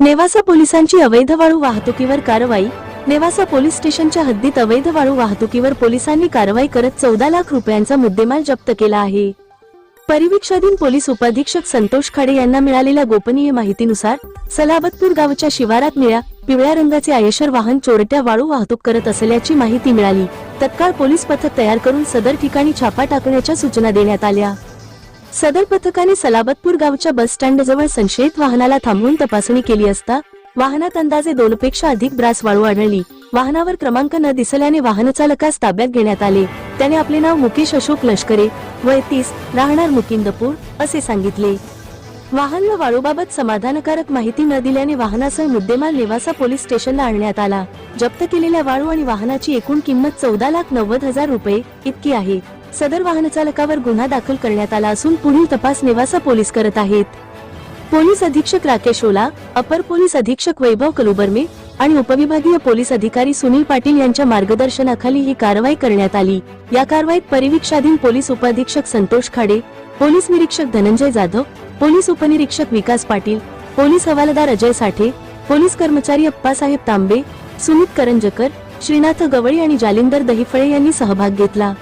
नेवासा पोलिसांची अवैध वाळू वाहतुकीवर कारवाई नेवासा पोलीस स्टेशनच्या हद्दीत अवैध वाळू वाहतुकीवर पोलिसांनी कारवाई करत चौदा लाख रुपयांचा मुद्देमाल जप्त केला आहे. परिवीक्षाधीन पोलीस उपाधीक्षक संतोष खाडे यांना मिळालेल्या गोपनीय माहितीनुसार सलाबतपूर गावच्या शिवारात निळ्या पिवळ्या रंगाचे आयशर वाहन चोरट्या वाळू वाहतूक करत असल्याची माहिती मिळाली. तत्काळ पोलीस पथक तयार करून सदर ठिकाणी छापा टाकण्याच्या सूचना देण्यात आल्या. सदर पथकाने सलाबतपूर गावच्या बस स्टँडजवळ संशयित वाहनाला थांबवून तपासणी केली असता वाहनात अंदाजे दोन पेक्षा अधिक ब्रास वाळू आढळली. वाहनावर क्रमांक न दिसल्याने वाहन चालकास ताब्यात घेण्यात आले. त्याने आपले नाव मुकेश अशोक लष्करे वय तीस राहणार मुकिंदपूर असे सांगितले. वाहन व वाळूबाबत समाधानकारक माहिती न दिल्याने वाहनासह मुद्देमाल नेवासा पोलीस स्टेशनला आणण्यात आला. जप्त केलेल्या वाळू आणि वाहनाची एकूण किंमत चौदा लाख नव्वद हजार रुपये इतकी आहे. सदर वाहन चालकावर गुन्हा दाखल करण्यात आला असून पुढील तपास नेवासा पोलीस करत आहेत. पोलीस अधीक्षक राकेश ओला अपर पोलीस अधीक्षक वैभव कलुबर्मे आणि उपविभागीय पोलीस अधिकारी सुनील पाटील यांच्या मार्गदर्शनाखाली ही कारवाई करण्यात आली. या कारवाईत परिवीक्षाधीन पोलीस उपाधीक्षक संतोष खाडे पोलीस निरीक्षक धनंजय जाधव पोलीस उपनिरीक्षक विकास पाटील पोलीस हवालदार अजय साठे पोलीस कर्मचारी अप्पासाहेब तांबे सुमित करंजकर श्रीनाथ गवळी आणि जालिंदर दहिफळे यांनी सहभाग घेतला.